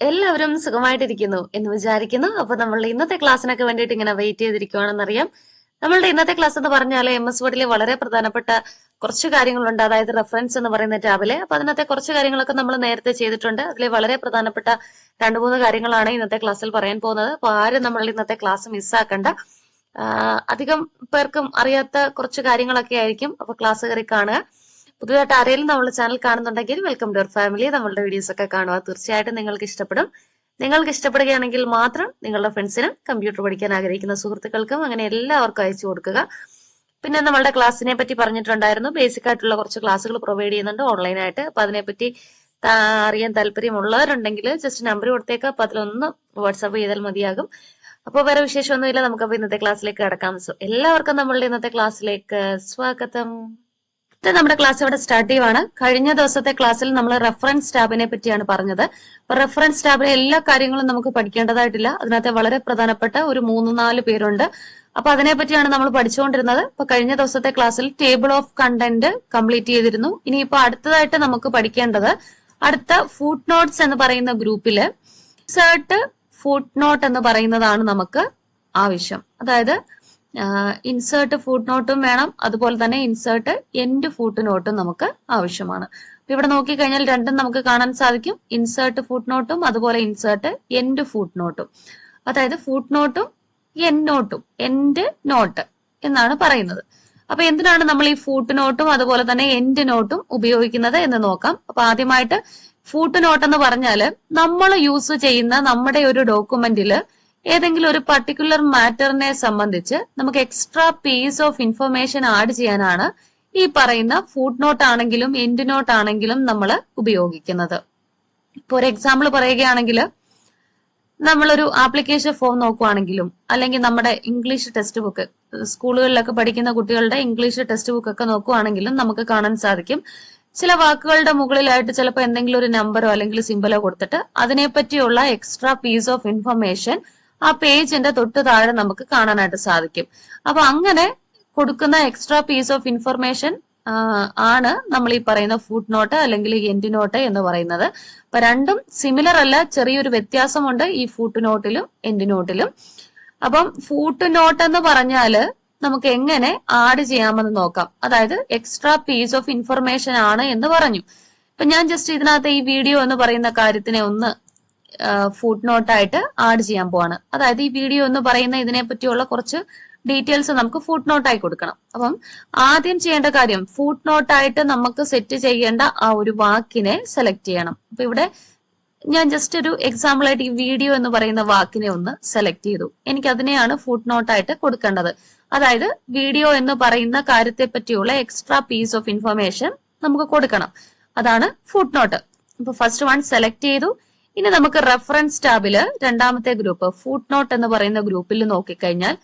എല്ലാവരും സുഖമായിട്ടിരിക്കുന്നു എന്ന് വിചാരിക്കുന്നു. അപ്പൊ നമ്മൾ ഇന്നത്തെ ക്ലാസ്സിനൊക്കെ വേണ്ടിയിട്ട് ഇങ്ങനെ വെയിറ്റ് ചെയ്തിരിക്കുവാണെന്നറിയാം. നമ്മളുടെ ഇന്നത്തെ ക്ലാസ് എന്ന് പറഞ്ഞാൽ എം എസ് വേർഡിലെ വളരെ പ്രധാനപ്പെട്ട കുറച്ച് കാര്യങ്ങളുണ്ട്. അതായത് റെഫറൻസ് എന്ന് പറയുന്ന ടാബിലെ അപ്പൊ അതിനകത്തെ കുറച്ച് കാര്യങ്ങളൊക്കെ നമ്മൾ നേരത്തെ ചെയ്തിട്ടുണ്ട്. അതിലെ വളരെ പ്രധാനപ്പെട്ട രണ്ടു മൂന്ന് കാര്യങ്ങളാണ് ഇന്നത്തെ ക്ലാസ്സിൽ പറയാൻ പോകുന്നത്. അപ്പൊ ആരും നമ്മൾ ഇന്നത്തെ ക്ലാസ് മിസ്സാക്കണ്ട അധികം പേർക്കും അറിയാത്ത കുറച്ച് കാര്യങ്ങളൊക്കെ ആയിരിക്കും. അപ്പൊ ക്ലാസ് കയറി കാണുക. പുതുതായിട്ട് ആരെങ്കിലും നമ്മുടെ ചാനൽ കാണുന്നുണ്ടെങ്കിൽ വെൽക്കം ടു ഫാമിലി നമ്മളുടെ വീഡിയോസ് ഒക്കെ കാണുക. തീർച്ചയായിട്ടും നിങ്ങൾക്ക് ഇഷ്ടപ്പെടും. നിങ്ങൾക്ക് ഇഷ്ടപ്പെടുകയാണെങ്കിൽ മാത്രം നിങ്ങളുടെ ഫ്രണ്ട്സിനും കമ്പ്യൂട്ടർ പഠിക്കാൻ ആഗ്രഹിക്കുന്ന സുഹൃത്തുക്കൾക്കും അങ്ങനെ എല്ലാവർക്കും അയച്ചു കൊടുക്കുക. പിന്നെ നമ്മളുടെ ക്ലാസ്സിനെ പറ്റി പറഞ്ഞിട്ടുണ്ടായിരുന്നു. ബേസിക് ആയിട്ടുള്ള കുറച്ച് ക്ലാസ്സുകൾ പ്രൊവൈഡ് ചെയ്യുന്നുണ്ട് ഓൺലൈനായിട്ട് അപ്പൊ അതിനെപ്പറ്റി അറിയാൻ താല്പര്യമുള്ളവരുണ്ടെങ്കിൽ ജസ്റ്റ് നമ്പർ കൊടുത്തേക്ക്. അപ്പൊ അതിലൊന്ന് വാട്സാപ്പ് ചെയ്താൽ മതിയാകും. അപ്പോൾ വേറെ വിശേഷമൊന്നുമില്ല. നമുക്കപ്പോൾ ഇന്നത്തെ ക്ലാസ്സിലേക്ക് കടക്കാം. സോ എല്ലാവർക്കും നമ്മളുടെ ഇന്നത്തെ ക്ലാസ്സിലേക്ക് സ്വാഗതം. നമ്മുടെ ക്ലാസ് ഇവിടെ സ്റ്റാർട്ട് ചെയ്യുവാണ്. കഴിഞ്ഞ ദിവസത്തെ ക്ലാസ്സിൽ നമ്മൾ റെഫറൻസ് ടാബിനെ പറ്റിയാണ് പറഞ്ഞത്. അപ്പൊ റെഫറൻസ് ടാബിലെ എല്ലാ കാര്യങ്ങളും നമുക്ക് പഠിക്കേണ്ടതായിട്ടില്ല. അതിനകത്ത് വളരെ പ്രധാനപ്പെട്ട ഒരു മൂന്ന് നാല് പേരുണ്ട്. അപ്പൊ അതിനെ പറ്റിയാണ് നമ്മൾ പഠിച്ചുകൊണ്ടിരുന്നത്. അപ്പൊ കഴിഞ്ഞ ദിവസത്തെ ക്ലാസ്സിൽ ടേബിൾ ഓഫ് കണ്ടന്റ് കംപ്ലീറ്റ് ചെയ്തിരുന്നു. ഇനിയിപ്പോ അടുത്തതായിട്ട് നമുക്ക് പഠിക്കേണ്ടത് അടുത്ത ഫുഡ് നോട്ട്സ് എന്ന് പറയുന്ന ഗ്രൂപ്പിൽ ഇൻസേർട്ട് ഫുഡ് നോട്ട് എന്ന് പറയുന്നതാണ് നമുക്ക് ആവശ്യം. അതായത് ഇൻസേർട്ട് ഫുഡ് നോട്ടും വേണം. അതുപോലെ തന്നെ ഇൻസേർട്ട് എൻഡ് ഫുഡ് നോട്ടും നമുക്ക് ആവശ്യമാണ്. ഇവിടെ നോക്കിക്കഴിഞ്ഞാൽ രണ്ടും നമുക്ക് കാണാൻ സാധിക്കും. ഇൻസേർട്ട് ഫുഡ് നോട്ടും അതുപോലെ ഇൻസേർട്ട് എൻഡ് ഫുഡ് നോട്ടും അതായത് ഫുഡ് നോട്ടും എൻഡ് നോട്ടും എൻഡ് നോട്ട് എന്നാണ് പറയുന്നത്. അപ്പൊ എന്തിനാണ് നമ്മൾ ഈ ഫുഡ് നോട്ടും അതുപോലെ തന്നെ എൻഡ് നോട്ടും ഉപയോഗിക്കുന്നത് എന്ന് നോക്കാം. അപ്പൊ ആദ്യമായിട്ട് ഫുഡ് നോട്ട് എന്ന് പറഞ്ഞാൽ നമ്മൾ യൂസ് ചെയ്യുന്ന നമ്മുടെ ഒരു ഡോക്യുമെന്റിൽ ഏതെങ്കിലും ഒരു പർട്ടിക്കുലർ മാറ്ററിനെ സംബന്ധിച്ച് നമുക്ക് extra piece of information add ചെയ്യാനാണ് ഈ പറയുന്ന ഫുഡ് നോട്ട് ആണെങ്കിലും എൻഡ് നോട്ട് ആണെങ്കിലും നമ്മൾ ഉപയോഗിക്കുന്നത്. ഇപ്പൊ ഒരു എക്സാമ്പിൾ പറയുകയാണെങ്കിൽ നമ്മളൊരു ആപ്ലിക്കേഷൻ ഫോം നോക്കുവാണെങ്കിലും അല്ലെങ്കിൽ നമ്മുടെ ഇംഗ്ലീഷ് ടെക്സ്റ്റ് ബുക്ക് സ്കൂളുകളിലൊക്കെ പഠിക്കുന്ന കുട്ടികളുടെ ഇംഗ്ലീഷ് ടെക്സ്റ്റ് ബുക്ക് ഒക്കെ നോക്കുവാണെങ്കിലും നമുക്ക് കാണാൻ സാധിക്കും. ചില വാക്കുകളുടെ മുകളിലായിട്ട് ചിലപ്പോൾ എന്തെങ്കിലും ഒരു നമ്പറോ അല്ലെങ്കിൽ സിമ്പലോ കൊടുത്തിട്ട് അതിനെപ്പറ്റിയുള്ള എക്സ്ട്രാ പീസ് ഓഫ് ഇൻഫർമേഷൻ ആ പേജിന്റെ തൊട്ട് താഴെ നമുക്ക് കാണാനായിട്ട് സാധിക്കും. അപ്പൊ അങ്ങനെ കൊടുക്കുന്ന എക്സ്ട്രാ പീസ് ഓഫ് ഇൻഫർമേഷൻ ആണ് നമ്മൾ ഈ പറയുന്ന ഫുഡ് നോട്ട് അല്ലെങ്കിൽ എൻഡ് നോട്ട് എന്ന് പറയുന്നത്. അപ്പൊ രണ്ടും സിമിലർ അല്ല ചെറിയൊരു വ്യത്യാസമുണ്ട് ഈ ഫുഡ് നോട്ടിലും എൻഡ് നോട്ടിലും അപ്പം ഫുഡ് നോട്ട് എന്ന് പറഞ്ഞാൽ നമുക്ക് എങ്ങനെ ആഡ് ചെയ്യാമെന്ന് നോക്കാം. അതായത് എക്സ്ട്രാ പീസ് ഓഫ് ഇൻഫർമേഷൻ ആണ് എന്ന് പറഞ്ഞു. ഇപ്പൊ ഞാൻ ജസ്റ്റ് ഇതിനകത്ത് ഈ വീഡിയോ എന്ന് പറയുന്ന കാര്യത്തിനെ ഒന്ന് ഫുഡ് നോട്ടായിട്ട് ആഡ് ചെയ്യാൻ പോവാണ്. അതായത് ഈ വീഡിയോ എന്ന് പറയുന്ന ഇതിനെ പറ്റിയുള്ള കുറച്ച് ഡീറ്റെയിൽസ് നമുക്ക് ഫുഡ് നോട്ടായി കൊടുക്കണം. അപ്പം ആദ്യം ചെയ്യേണ്ട കാര്യം ഫുഡ് നോട്ടായിട്ട് നമുക്ക് സെറ്റ് ചെയ്യേണ്ട ആ ഒരു വാക്കിനെ സെലക്ട് ചെയ്യണം. അപ്പൊ ഇവിടെ ഞാൻ ജസ്റ്റ് ഒരു എക്സാമ്പിൾ ആയിട്ട് ഈ വീഡിയോ എന്ന് പറയുന്ന വാക്കിനെ ഒന്ന് സെലക്ട് ചെയ്തു. എനിക്ക് അതിനെയാണ് ഫുഡ് നോട്ടായിട്ട് കൊടുക്കേണ്ടത്. അതായത് വീഡിയോ എന്ന് പറയുന്ന കാര്യത്തെ പറ്റിയുള്ള എക്സ്ട്രാ പീസ് ഓഫ് ഇൻഫർമേഷൻ നമുക്ക് കൊടുക്കണം. അതാണ് ഫുഡ് നോട്ട് ഇപ്പൊ ഫസ്റ്റ് വൺ സെലക്ട് ചെയ്തു. ഇനി നമുക്ക് റെഫറൻസ് ടാബിൽ രണ്ടാമത്തെ ഗ്രൂപ്പ് ഫുഡ് നോട്ട് എന്ന് പറയുന്ന ഗ്രൂപ്പിൽ നോക്കിക്കഴിഞ്ഞാൽ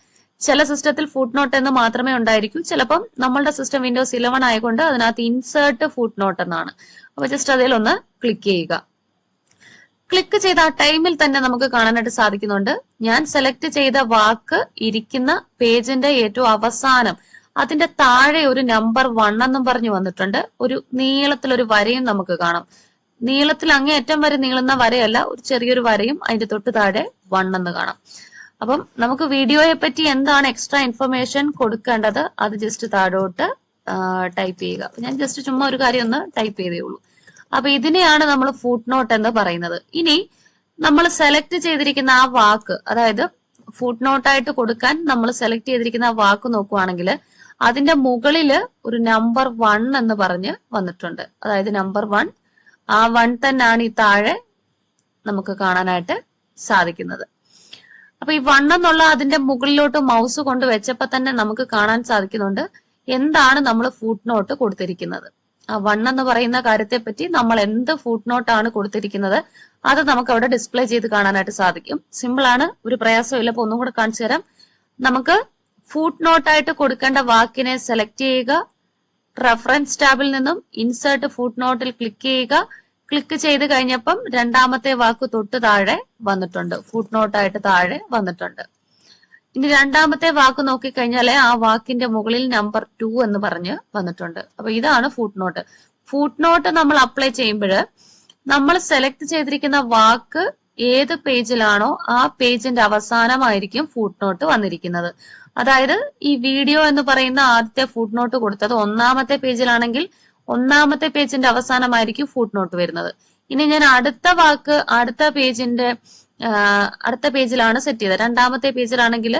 ചില സിസ്റ്റത്തിൽ ഫുഡ് നോട്ട് എന്ന് മാത്രമേ ഉണ്ടായിരിക്കൂ. ചിലപ്പം നമ്മളുടെ സിസ്റ്റം വിൻഡോസ് ഇലവൺ ആയതുകൊണ്ട് അതിനകത്ത് ഇൻസേർട്ട് ഫുഡ് നോട്ട് എന്നാണ്. അപ്പൊ ജസ്റ്റ് അതിലൊന്ന് ക്ലിക്ക് ചെയ്യുക. ക്ലിക്ക് ചെയ്ത ആ ടൈമിൽ തന്നെ നമുക്ക് കാണാനായിട്ട് സാധിക്കുന്നുണ്ട്. ഞാൻ സെലക്ട് ചെയ്ത വാക്ക് ഇരിക്കുന്ന പേജിന്റെ ഏറ്റവും അവസാനം അതിന്റെ താഴെ ഒരു നമ്പർ വൺ എന്നും പറഞ്ഞു വന്നിട്ടുണ്ട്. ഒരു നീളത്തിലൊരു വരയും നമുക്ക് കാണാം. നീളത്തിൽ അങ്ങേയറ്റം വരെ നീളുന്ന വരയല്ല ഒരു ചെറിയൊരു വരയും അതിന്റെ തൊട്ട് താഴെ വൺ എന്ന് കാണാം. അപ്പം നമുക്ക് വീഡിയോയെ പറ്റി എന്താണ് എക്സ്ട്രാ ഇൻഫർമേഷൻ കൊടുക്കേണ്ടത് അത് ജസ്റ്റ് താഴോട്ട് ടൈപ്പ് ചെയ്യുക. അപ്പൊ ഞാൻ ജസ്റ്റ് ചുമ്മാ ഒരു കാര്യം ഒന്ന് ടൈപ്പ് ചെയ്തേ ഉള്ളൂ. അപ്പൊ ഇതിനെയാണ് നമ്മൾ ഫുഡ് നോട്ട് എന്ന് പറയുന്നത്. ഇനി നമ്മൾ സെലക്ട് ചെയ്തിരിക്കുന്ന ആ വാക്ക് അതായത് ഫുഡ് നോട്ടായിട്ട് കൊടുക്കാൻ നമ്മൾ സെലക്ട് ചെയ്തിരിക്കുന്ന ആ വാക്ക് നോക്കുവാണെങ്കിൽ അതിന്റെ മുകളിൽ ഒരു നമ്പർ വൺ എന്ന് പറഞ്ഞ് വന്നിട്ടുണ്ട്. അതായത് നമ്പർ വൺ ആ വൺ തന്നെയാണ് ഈ താഴെ നമുക്ക് കാണാനായിട്ട് സാധിക്കുന്നത്. അപ്പൊ ഈ വൺ എന്നുള്ള അതിന്റെ മുകളിലോട്ട് മൗസ് കൊണ്ട് വെച്ചപ്പോ തന്നെ നമുക്ക് കാണാൻ സാധിക്കുന്നുണ്ട് എന്താണ് നമ്മൾ ഫുഡ് നോട്ട് കൊടുത്തിരിക്കുന്നത്. ആ വൺ എന്ന് പറയുന്ന കാര്യത്തെ പറ്റി നമ്മൾ എന്ത് ഫുഡ് ആണ് കൊടുത്തിരിക്കുന്നത് അത് നമുക്ക് അവിടെ ഡിസ്പ്ലേ ചെയ്ത് കാണാനായിട്ട് സാധിക്കും. സിമ്പിൾ ആണ് ഒരു പ്രയാസമില്ല അപ്പൊ ഒന്നും കൂടെ കാണിച്ചു തരാം. നമുക്ക് ഫുഡ് നോട്ടായിട്ട് കൊടുക്കേണ്ട വാക്കിനെ സെലക്ട് ചെയ്യുക റെഫറൻസ് ടാബിൽ നിന്നും ഇൻസേർട്ട് ഫുഡ് നോട്ടിൽ ക്ലിക്ക് ചെയ്യുക ക്ലിക്ക് ചെയ്ത് കഴിഞ്ഞപ്പം രണ്ടാമത്തെ വാക്ക് തൊട്ട് താഴെ വന്നിട്ടുണ്ട്. ഫുഡ് നോട്ടായിട്ട് താഴെ വന്നിട്ടുണ്ട്. ഇനി രണ്ടാമത്തെ വാക്ക് നോക്കിക്കഴിഞ്ഞാൽ ആ വാക്കിന്റെ മുകളിൽ നമ്പർ ടു എന്ന് പറഞ്ഞ് വന്നിട്ടുണ്ട്. അപ്പൊ ഇതാണ് ഫുഡ് നോട്ട് ഫുഡ് നോട്ട് നമ്മൾ അപ്ലൈ ചെയ്യുമ്പോൾ നമ്മൾ സെലക്ട് ചെയ്തിരിക്കുന്ന വാക്ക് ഏത് പേജിലാണോ ആ പേജിന്റെ അവസാനമായിരിക്കും ഫുട് നോട്ട് വന്നിരിക്കുന്നത്. അതായത് ഈ വീഡിയോ എന്ന് പറയുന്ന ആദ്യത്തെ ഫുട് നോട്ട് കൊടുത്തത് ഒന്നാമത്തെ പേജിലാണെങ്കിൽ ഒന്നാമത്തെ പേജിന്റെ അവസാനമായിരിക്കും ഫുട് നോട്ട് വരുന്നത്. ഇനി ഞാൻ അടുത്ത വാക്ക് അടുത്ത പേജിന്റെ അടുത്ത പേജിലാണ് സെറ്റ് ചെയ്തത്. രണ്ടാമത്തെ പേജിലാണെങ്കിൽ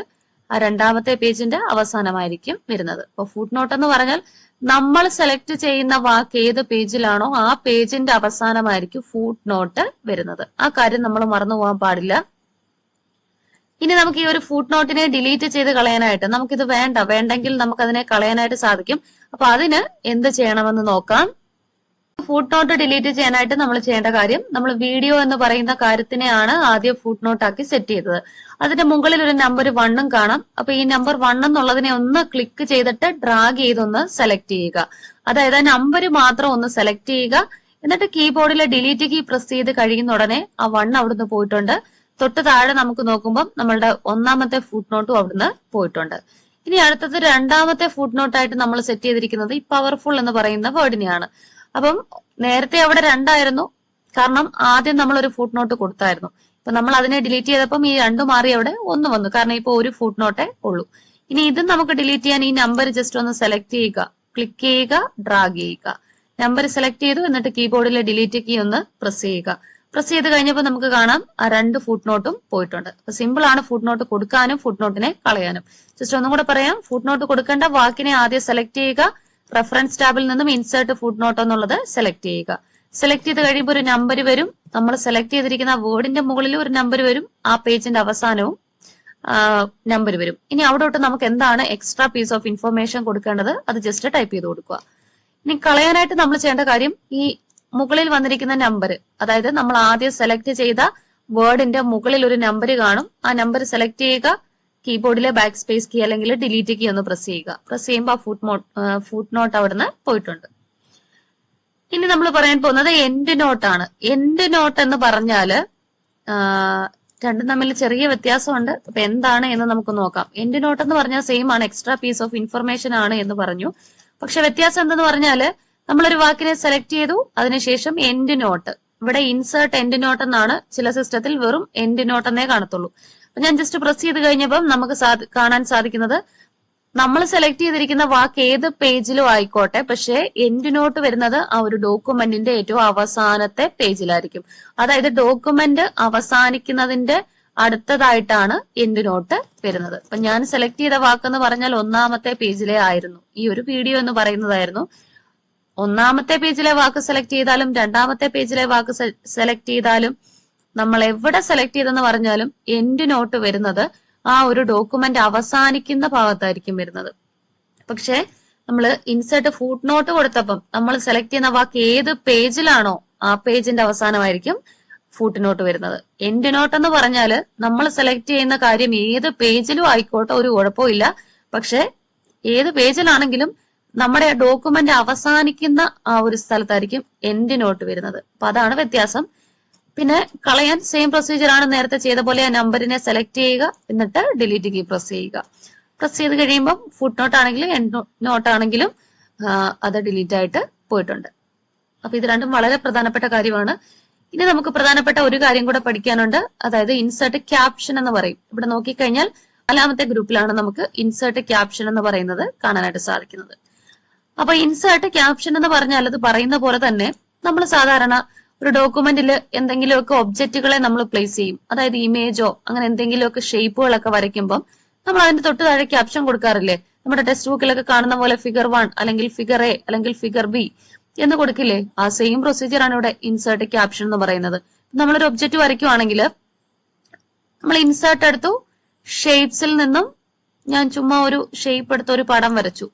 ആ രണ്ടാമത്തെ പേജിന്റെ അവസാനമായിരിക്കും വരുന്നത്. അപ്പൊ ഫുഡ് നോട്ട് എന്ന് പറഞ്ഞാൽ നമ്മൾ സെലക്ട് ചെയ്യുന്ന വാക്ക് ഏത് പേജിലാണോ ആ പേജിന്റെ അവസാനമായിരിക്കും ഫുഡ് നോട്ട് വരുന്നത്. ആ കാര്യം നമ്മൾ മറന്നു പോകാൻ പാടില്ല. ഇനി നമുക്ക് ഈ ഒരു ഫുഡ് നോട്ടിനെ ഡിലീറ്റ് ചെയ്ത് കളയാനായിട്ട് നമുക്കിത് വേണ്ട. വേണ്ടെങ്കിൽ നമുക്ക് അതിനെ കളയാനായിട്ട് സാധിക്കും. അപ്പൊ അതിന് എന്ത് ചെയ്യണമെന്ന് നോക്കാം. ഫുഡ് നോട്ട് ഡിലീറ്റ് ചെയ്യാനായിട്ട് നമ്മൾ ചെയ്യേണ്ട കാര്യം നമ്മൾ വീഡിയോ എന്ന് പറയുന്ന കാര്യത്തിനെയാണ് ആദ്യം ഫുഡ് നോട്ട് ആക്കി സെറ്റ് ചെയ്തത്. അതിന്റെ മുകളിൽ ഒരു നമ്പർ വണ്ണും കാണാം. അപ്പൊ ഈ നമ്പർ വൺ എന്നുള്ളതിനെ ഒന്ന് ക്ലിക്ക് ചെയ്തിട്ട് ഡ്രാഗ് ചെയ്തൊന്ന് സെലക്ട് ചെയ്യുക. അതായത് ആ നമ്പർ മാത്രം ഒന്ന് സെലക്ട് ചെയ്യുക. എന്നിട്ട് കീബോർഡിലെ ഡിലീറ്റ് കീ പ്രസ് ചെയ്ത് കഴിയുന്ന ഉടനെ ആ വൺ അവിടുന്ന് പോയിട്ടുണ്ട്. തൊട്ട് താഴെ നമുക്ക് നോക്കുമ്പോൾ നമ്മളുടെ ഒന്നാമത്തെ ഫുഡ് നോട്ടും അവിടുന്ന് പോയിട്ടുണ്ട്. ഇനി അടുത്തത് രണ്ടാമത്തെ ഫുഡ് നോട്ടായിട്ട് നമ്മൾ സെറ്റ് ചെയ്തിരിക്കുന്നത് ഈ പവർഫുൾ എന്ന് പറയുന്ന വേർഡിനെയാണ് അപ്പം നേരത്തെ അവിടെ രണ്ടായിരുന്നു. കാരണം ആദ്യം നമ്മൾ ഒരു ഫുഡ് നോട്ട് കൊടുത്തായിരുന്നു. ഇപ്പൊ നമ്മൾ അതിനെ ഡിലീറ്റ് ചെയ്തപ്പം ഈ രണ്ട് മാറി അവിടെ ഒന്ന് വന്നു. കാരണം ഇപ്പൊ ഒരു ഫുഡ് നോട്ടേ ഉള്ളൂ. ഇനി ഇത് നമുക്ക് ഡിലീറ്റ് ചെയ്യാൻ ഈ നമ്പർ ജസ്റ്റ് ഒന്ന് സെലക്ട് ചെയ്യുക. ക്ലിക്ക് ചെയ്യുക ഡ്രാഗ് ചെയ്യുക. നമ്പർ സെലക്ട് ചെയ്തു എന്നിട്ട് കീബോർഡിലെ ഡിലീറ്റ് കീ ഒന്ന് പ്രസ് ചെയ്യുക. പ്രസ് ചെയ്ത് കഴിഞ്ഞപ്പോൾ നമുക്ക് കാണാം ആ രണ്ട് ഫുട് നോട്ടും പോയിട്ടുണ്ട്. അപ്പൊ സിമ്പിൾ ആണ് ഫുട് നോട്ട് കൊടുക്കാനും ഫുട് നോട്ടിനെ കളയാനും. ജസ്റ്റ് ഒന്നും കൂടെ പറയാം ഫുട് നോട്ട് കൊടുക്കേണ്ട വാക്കിനെ ആദ്യം സെലക്ട് ചെയ്യുക റെഫറൻസ് ടാബിൽ നിന്നും ഇൻസേർട്ട് ഫുട് നോട്ട് എന്നുള്ളത് സെലക്ട് ചെയ്യുക. സെലക്ട് ചെയ്ത് കഴിയുമ്പോൾ ഒരു നമ്പർ വരും. നമ്മൾ സെലക്ട് ചെയ്തിരിക്കുന്ന വേർഡിന്റെ മുകളിൽ ഒരു നമ്പർ വരും ആ പേജിന്റെ അവസാനവും നമ്പർ വരും. ഇനി അവിടോട്ട് നമുക്ക് എന്താണ് എക്സ്ട്രാ പീസ് ഓഫ് ഇൻഫർമേഷൻ കൊടുക്കേണ്ടത്? അത് ജസ്റ്റ് ടൈപ്പ് ചെയ്ത് കൊടുക്കുക. ഇനി കളയാനായിട്ട് നമ്മൾ ചെയ്യേണ്ട കാര്യം ഈ മുകളിൽ വന്നിരിക്കുന്ന നമ്പർ അതായത് നമ്മൾ ആദ്യം സെലക്ട് ചെയ്ത വേർഡിന്റെ മുകളിൽ ഒരു നമ്പർ കാണും. ആ നമ്പർ സെലക്ട് ചെയ്യുക കീബോർഡിലെ ബാക്ക് സ്പേസ് കീ അല്ലെങ്കിൽ ഡിലീറ്റ് കീ ഒന്ന് പ്രസ് ചെയ്യുക. പ്രസ് ചെയ്യുമ്പോൾ ആ ഫുട് നോട്ട് ഫുട് നോട്ട് അവിടുന്ന് പോയിട്ടുണ്ട്. ഇനി നമ്മൾ പറയാൻ പോകുന്നത് എൻഡ് നോട്ട് ആണ്. എൻഡ് നോട്ട് എന്ന് പറഞ്ഞാൽ രണ്ടും തമ്മിൽ ചെറിയ വ്യത്യാസമുണ്ട്. അപ്പൊ എന്താണ് എന്ന് നമുക്ക് നോക്കാം. എൻഡ് നോട്ട് എന്ന് പറഞ്ഞാൽ സെയിം ആണ്. എക്സ്ട്രാ പീസ് ഓഫ് ഇൻഫർമേഷൻ ആണ് എന്ന് പറഞ്ഞു. പക്ഷെ വ്യത്യാസം എന്തെന്ന് പറഞ്ഞാൽ നമ്മളൊരു വാക്കിനെ സെലക്ട് ചെയ്തു. അതിനുശേഷം എൻഡ് നോട്ട് ഇവിടെ ഇൻസേർട്ട് എൻഡ് നോട്ട് എന്നാണ് ചില സിസ്റ്റത്തിൽ വെറും എൻഡ് നോട്ട് എന്നേ കാണത്തുള്ളൂ. അപ്പൊ ഞാൻ ജസ്റ്റ് പ്രസ് ചെയ്ത് കഴിഞ്ഞപ്പം നമുക്ക് കാണാൻ സാധിക്കുന്നത് നമ്മൾ സെലക്ട് ചെയ്തിരിക്കുന്ന വാക്ക് ഏത് പേജിലും ആയിക്കോട്ടെ പക്ഷേ എൻഡ് നോട്ട് വരുന്നത് ആ ഒരു ഡോക്യുമെന്റിന്റെ ഏറ്റവും അവസാനത്തെ പേജിലായിരിക്കും അതായത് ഡോക്യുമെന്റ് അവസാനിക്കുന്നതിന്റെ അടുത്തതായിട്ടാണ് എൻഡ് നോട്ട് വരുന്നത്. അപ്പൊ ഞാൻ സെലക്ട് ചെയ്ത വാക്കെന്ന് പറഞ്ഞാൽ ഒന്നാമത്തെ പേജിലേ ആയിരുന്നു. ഈ ഒരു വീഡിയോ എന്ന് പറയുന്നതായിരുന്നു. ഒന്നാമത്തെ പേജിലെ വാക്ക് സെലക്ട് ചെയ്താലും രണ്ടാമത്തെ പേജിലെ വാക്ക് സെലക്ട് ചെയ്താലും നമ്മൾ എവിടെ സെലക്ട് ചെയ്തെന്ന് പറഞ്ഞാലും എൻഡ് നോട്ട് വരുന്നത് ആ ഒരു ഡോക്യുമെന്റ് അവസാനിക്കുന്ന ഭാഗത്തായിരിക്കും വരുന്നത്. പക്ഷേ നമ്മൾ ഇൻസേർട്ട് ഫുട് നോട്ട് കൊടുത്തപ്പം നമ്മൾ സെലക്ട് ചെയ്യുന്ന വാക്ക് ഏത് പേജിലാണോ ആ പേജിന്റെ അവസാനമായിരിക്കും ഫുട് നോട്ട് വരുന്നത്. എൻഡ് നോട്ട് എന്ന് പറഞ്ഞാൽ നമ്മൾ സെലക്ട് ചെയ്യുന്ന കാര്യം ഏത് പേജിലും ആയിക്കോട്ടെ ഒരു കുഴപ്പമില്ല പക്ഷെ ഏത് പേജിലാണെങ്കിലും നമ്മുടെ ഡോക്യുമെന്റ് അവസാനിക്കുന്ന ആ ഒരു സ്ഥലത്തായിരിക്കും എൻഡ് നോട്ട് വരുന്നത്. അപ്പൊ അതാണ് വ്യത്യാസം. പിന്നെ കളയാൻ സെയിം പ്രൊസീജിയർ ആണ് നേരത്തെ ചെയ്ത പോലെ ആ നമ്പറിനെ സെലക്ട് ചെയ്യുക എന്നിട്ട് ഡിലീറ്റ് കീ പ്രസ് ചെയ്യുക. പ്രസ് ചെയ്ത് കഴിയുമ്പം ഫുഡ് നോട്ട് ആണെങ്കിലും എൻഡ് നോട്ട് ആണെങ്കിലും അത് ഡിലീറ്റ് ആയിട്ട് പോയിട്ടുണ്ട്. അപ്പൊ ഇത് രണ്ടും വളരെ പ്രധാനപ്പെട്ട കാര്യമാണ്. ഇനി നമുക്ക് പ്രധാനപ്പെട്ട ഒരു കാര്യം കൂടെ പഠിക്കാനുണ്ട്. അതായത് ഇൻസേർട്ട് ക്യാപ്ഷൻ എന്ന് പറയും. ഇവിടെ നോക്കിക്കഴിഞ്ഞാൽ നാലാമത്തെ ഗ്രൂപ്പിലാണ് നമുക്ക് ഇൻസേർട്ട് ക്യാപ്ഷൻ എന്ന് പറയുന്നത് കാണാനായിട്ട് സാധിക്കുന്നത്. അപ്പൊ ഇൻസേർട്ട് ക്യാപ്ഷൻ എന്ന് പറഞ്ഞാൽ അത് പറയുന്ന പോലെ തന്നെ നമ്മൾ സാധാരണ ഒരു ഡോക്യുമെന്റിൽ എന്തെങ്കിലുമൊക്കെ ഒബ്ജക്റ്റുകളെ നമ്മൾ പ്ലേസ് ചെയ്യും. അതായത് ഇമേജോ അങ്ങനെ എന്തെങ്കിലുമൊക്കെ ഷേപ്പുകളൊക്കെ വരയ്ക്കുമ്പോൾ നമ്മൾ അതിന്റെ തൊട്ട് താഴെ ക്യാപ്ഷൻ കൊടുക്കാറില്ലേ? നമ്മുടെ ടെക്സ്റ്റ് ബുക്കിലൊക്കെ കാണുന്ന പോലെ ഫിഗർ വൺ അല്ലെങ്കിൽ ഫിഗർ എ അല്ലെങ്കിൽ ഫിഗർ ബി എന്ന് കൊടുക്കില്ലേ? ആ സെയിം പ്രൊസീജിയർ ആണ് ഇവിടെ ഇൻസേർട്ട് ക്യാപ്ഷൻ എന്ന് പറയുന്നത്. നമ്മളൊരു ഒബ്ജക്റ്റ് വരയ്ക്കുവാണെങ്കിൽ നമ്മൾ ഇൻസേർട്ട് എടുത്തു ഷേപ്സിൽ നിന്നും ഞാൻ ചുമ്മാ ഒരു ഷേപ്പ് എടുത്ത് ഒരു പടം വരച്ചു.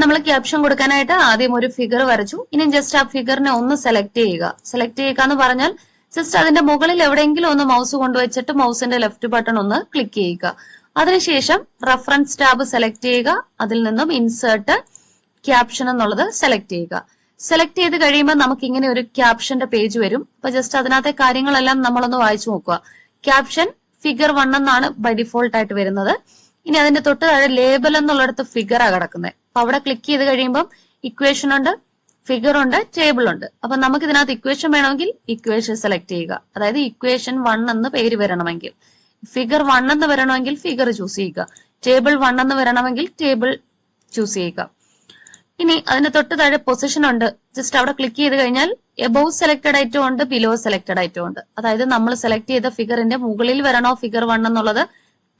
നമ്മൾ ക്യാപ്ഷൻ കൊടുക്കാനായിട്ട് ആദ്യം ഒരു ഫിഗർ വരച്ചു. ഇനി ജസ്റ്റ് ആ ഫിഗറിനെ ഒന്ന് സെലക്ട് ചെയ്യുക. സെലക്ട് ചെയ്യുക എന്ന് പറഞ്ഞാൽ ജസ്റ്റ് അതിന്റെ മുകളിൽ എവിടെയെങ്കിലും ഒന്ന് മൗസ് കൊണ്ടുവച്ചിട്ട് മൗസിന്റെ ലെഫ്റ്റ് ബട്ടൺ ഒന്ന് ക്ലിക്ക് ചെയ്യുക. അതിനുശേഷം റെഫറൻസ് ടാബ് സെലക്ട് ചെയ്യുക. അതിൽ നിന്നും ഇൻസേർട്ട് ക്യാപ്ഷൻ എന്നുള്ളത് സെലക്ട് ചെയ്യുക. സെലക്ട് ചെയ്ത് കഴിയുമ്പോൾ നമുക്ക് ഇങ്ങനെ ഒരു ക്യാപ്ഷന്റെ പേജ് വരും. അപ്പൊ ജസ്റ്റ് അതിനകത്തെ കാര്യങ്ങളെല്ലാം നമ്മളൊന്ന് വായിച്ചു നോക്കുക. ക്യാപ്ഷൻ ഫിഗർ വൺ എന്നാണ് ബൈ ഡിഫോൾട്ട് ആയിട്ട് വരുന്നത്. ഇനി അതിന്റെ തൊട്ട് താഴെ ലേബൽ എന്നുള്ളിടത്ത് ഫിഗറാണ് കിടക്കുന്നത് അവിടെ ക്ലിക്ക് ചെയ്ത് കഴിയുമ്പം ഇക്വേഷൻ ഉണ്ട് ഫിഗർ ഉണ്ട് ടേബിൾ ഉണ്ട്. അപ്പൊ നമുക്ക് ഇതിനകത്ത് ഇക്വേഷൻ വേണമെങ്കിൽ ഇക്വേഷൻ സെലക്ട് ചെയ്യുക. അതായത് ഇക്വേഷൻ വൺ എന്ന് പേര് വരണമെങ്കിൽ. ഫിഗർ വൺ എന്ന് വരണമെങ്കിൽ ഫിഗർ ചൂസ് ചെയ്യുക. ടേബിൾ വൺ എന്ന് വരണമെങ്കിൽ ടേബിൾ ചൂസ് ചെയ്യുക. ഇനി അതിന് തൊട്ട് താഴെ പൊസിഷൻ ഉണ്ട്. ജസ്റ്റ് അവിടെ ക്ലിക്ക് ചെയ്ത് കഴിഞ്ഞാൽ എബോവ് സെലക്ടഡ് ഐറ്റം ഉണ്ട് ബിലോ സെലക്ടഡ് ഐറ്റം ഉണ്ട്. അതായത് നമ്മൾ സെലക്ട് ചെയ്ത ഫിഗറിന്റെ മുകളിൽ വരണോ ഫിഗർ വൺ എന്നുള്ളത്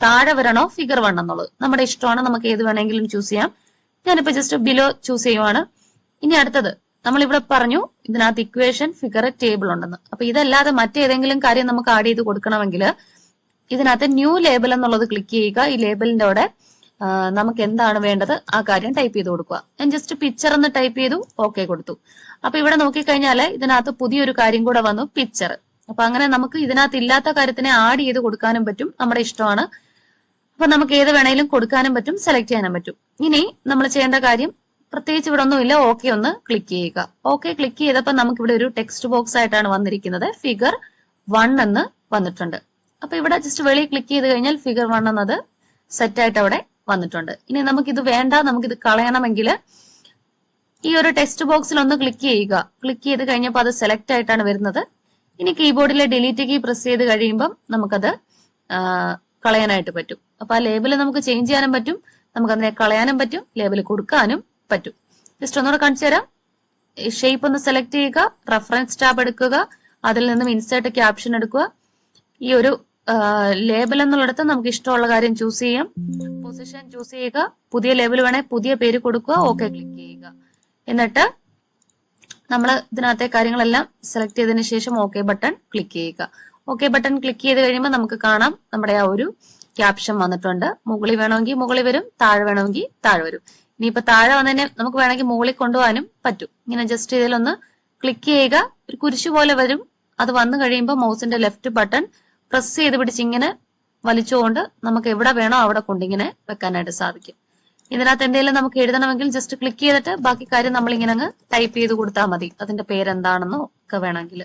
താഴെ വരണോ ഫിഗർ വൺ എന്നുള്ളത്. നമ്മുടെ ഇഷ്ടമാണ് നമുക്ക് ഏത് വേണമെങ്കിലും ചൂസ് ചെയ്യാം. ഞാനിപ്പോ ജസ്റ്റ് ബിലോ ചൂസ് ചെയ്യുവാണ്. ഇനി അടുത്തത്. നമ്മൾ ഇവിടെ പറഞ്ഞു ഇതിനകത്ത് ഇക്വേഷൻ ഫിഗർ ടേബിൾ ഉണ്ടെന്ന്. അപ്പൊ ഇതല്ലാതെ മറ്റേതെങ്കിലും കാര്യം നമുക്ക് ആഡ് ചെയ്ത് കൊടുക്കണമെങ്കിൽ ഇതിനകത്ത് ന്യൂ ലേബൽ എന്നുള്ളത് ക്ലിക്ക് ചെയ്യുക. ഈ ലേബലിന്റെ അവിടെ നമുക്ക് എന്താണ് വേണ്ടത്? ആ കാര്യം ടൈപ്പ് ചെയ്ത് കൊടുക്കുക. ഞാൻ ജസ്റ്റ് പിക്ചർ എന്ന് ടൈപ്പ് ചെയ്തു ഓക്കെ കൊടുത്തു. അപ്പൊ ഇവിടെ നോക്കിക്കഴിഞ്ഞാൽ ഇതിനകത്ത് പുതിയൊരു കാര്യം കൂടെ വന്നു പിക്ചർ അപ്പൊ അങ്ങനെ നമുക്ക് ഇതിനകത്ത് ഇല്ലാത്ത കാര്യത്തിനെ ആഡ് ചെയ്ത് കൊടുക്കാനും പറ്റും. നമ്മുടെ ഇഷ്ടമാണ്. അപ്പൊ നമുക്ക് ഏത് വേണേലും കൊടുക്കാനും പറ്റും സെലക്ട് ചെയ്യാനും പറ്റും. ഇനി നമ്മൾ ചെയ്യേണ്ട കാര്യം പ്രത്യേകിച്ച് ഇവിടെ ഒന്നുമില്ല ഓക്കെ ഒന്ന് ക്ലിക്ക് ചെയ്യുക. ഓക്കെ ക്ലിക്ക് ചെയ്തപ്പോൾ നമുക്ക് ഇവിടെ ഒരു ടെക്സ്റ്റ് ബോക്സ് ആയിട്ടാണ് വന്നിരിക്കുന്നത്. ഫിഗർ വൺ എന്ന് വന്നിട്ടുണ്ട്. അപ്പൊ ഇവിടെ ജസ്റ്റ് വെളിയിൽ ക്ലിക്ക് ചെയ്ത് കഴിഞ്ഞാൽ ഫിഗർ വൺ എന്നത് സെറ്റ് ആയിട്ട് അവിടെ വന്നിട്ടുണ്ട്. ഇനി നമുക്ക് ഇത് വേണ്ട നമുക്ക് ഇത് കളയണമെങ്കിൽ ഈ ഒരു ടെക്സ്റ്റ് ബോക്സിൽ ഒന്ന് ക്ലിക്ക് ചെയ്യുക. ക്ലിക്ക് ചെയ്ത് കഴിഞ്ഞപ്പോൾ അത് സെലക്ട് ആയിട്ടാണ് വരുന്നത്. ഇനി കീബോർഡിലെ ഡിലീറ്റ് കീ പ്രസ് ചെയ്ത് കഴിയുമ്പം നമുക്കത് കളയാനായിട്ട് പറ്റും. അപ്പൊ ആ ലേബിൾ നമുക്ക് ചേഞ്ച് ചെയ്യാനും പറ്റും. നമുക്ക് അതിനെ കളയാനും പറ്റും. ലേബിൾ കൊടുക്കാനും പറ്റും. ജസ്റ്റ് ഒന്നുകൂടെ കാണിച്ചു തരാം. ഷേപ്പ് ഒന്ന് സെലക്ട് ചെയ്യുക റെഫറൻസ് ടാബ് എടുക്കുക അതിൽ നിന്നും ഇൻസേർട്ട് ക്യാപ്ഷൻ എടുക്കുക. ഈ ഒരു ലേബൽ എന്നുള്ളിടത്ത് നമുക്ക് ഇഷ്ടമുള്ള കാര്യം ചൂസ് ചെയ്യാം. പൊസിഷൻ ചൂസ് ചെയ്യുക. പുതിയ ലേബൽ വേണേ പുതിയ പേര് കൊടുക്കുക. ഓക്കെ ക്ലിക്ക് ചെയ്യുക. എന്നിട്ട് നമ്മൾ ഇതിനകത്തെ കാര്യങ്ങളെല്ലാം സെലക്ട് ചെയ്തതിന് ശേഷം ഓക്കെ ബട്ടൺ ക്ലിക്ക് ചെയ്യുക. ഓക്കെ ബട്ടൺ ക്ലിക്ക് ചെയ്ത് കഴിയുമ്പോൾ നമുക്ക് കാണാം നമ്മുടെ ആ ഒരു ക്യാപ്ഷൻ വന്നിട്ടുണ്ട്. മുകളിൽ വേണമെങ്കിൽ മുകളിൽ വരും താഴെ വേണമെങ്കിൽ താഴെ വരും. ഇനിയിപ്പോ താഴെ വന്നതിനെ നമുക്ക് വേണമെങ്കിൽ മുകളിൽ കൊണ്ടുപോകാനും പറ്റും. ഇങ്ങനെ ജസ്റ്റ് ഇതിലൊന്ന് ക്ലിക്ക് ചെയ്യുക. ഒരു കുരിശു പോലെ വരും. അത് വന്നു കഴിയുമ്പോൾ മൗസിന്റെ ലെഫ്റ്റ് ബട്ടൺ പ്രസ് ചെയ്ത് പിടിച്ച് ഇങ്ങനെ വലിച്ചുകൊണ്ട് നമുക്ക് എവിടെ വേണോ അവിടെ കൊണ്ടിങ്ങനെ വെക്കാനായിട്ട് സാധിക്കും. ഇതിനകത്ത് എന്തെങ്കിലും നമുക്ക് എഴുതണമെങ്കിൽ ജസ്റ്റ് ക്ലിക്ക് ചെയ്തിട്ട് ബാക്കി കാര്യം നമ്മൾ ഇങ്ങനെ അങ്ങ് ടൈപ്പ് ചെയ്ത് കൊടുത്താൽ മതി. അതിന്റെ പേരെന്താണെന്നോ ഒക്കെ വേണമെങ്കിൽ.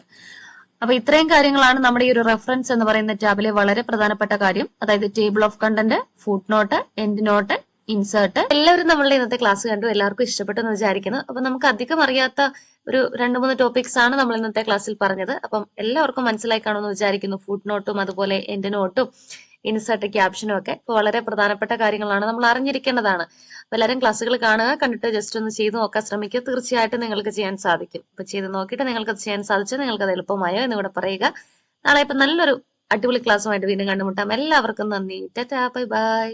അപ്പൊ ഇത്രയും കാര്യങ്ങളാണ് നമ്മുടെ ഈ ഒരു റെഫറൻസ് എന്ന് പറയുന്ന ടാബിലെ വളരെ പ്രധാനപ്പെട്ട കാര്യം. അതായത് table of content footnote endnote insert എല്ലാവരും നമ്മളുടെ ഇന്നത്തെ ക്ലാസ് കണ്ടു എല്ലാവർക്കും ഇഷ്ടപ്പെട്ടു എന്ന് വിചാരിക്കുന്നു. അപ്പൊ നമുക്ക് അധികം അറിയാത്ത ഒരു രണ്ട് മൂന്ന് ടോപ്പിക്സ് ആണ് നമ്മൾ ഇന്നത്തെ ക്ലാസ്സിൽ പറഞ്ഞത്. അപ്പം എല്ലാവർക്കും മനസ്സിലായി കാണുമെന്ന് വിചാരിക്കുന്നു. ഫുഡ് നോട്ടും അതുപോലെ എൻഡ് നോട്ടും ഇൻസേർട്ട് ക്യാപ്ഷനും ഒക്കെ. ഇപ്പൊ വളരെ പ്രധാനപ്പെട്ട കാര്യങ്ങളാണ് നമ്മൾ അറിഞ്ഞിരിക്കേണ്ടതാണ്. എല്ലാവരും ക്ലാസ്സുകൾ കാണുക കണ്ടിട്ട് ജസ്റ്റ് ഒന്ന് ചെയ്ത് നോക്കാൻ ശ്രമിക്കുക. തീർച്ചയായിട്ടും നിങ്ങൾക്ക് ചെയ്യാൻ സാധിക്കും. അപ്പൊ ചെയ്ത് നോക്കിയിട്ട് നിങ്ങൾക്ക് ചെയ്യാൻ സാധിച്ചു നിങ്ങൾക്ക് അത് എളുപ്പമായോ എന്ന് കൂടെ പറയുക. നാളെ ഇപ്പൊ നല്ലൊരു അടിപൊളി ക്ലാസ്സുമായിട്ട് വീണ്ടും കണ്ടുമുട്ടാം. എല്ലാവർക്കും നന്ദി. Tata bye bye.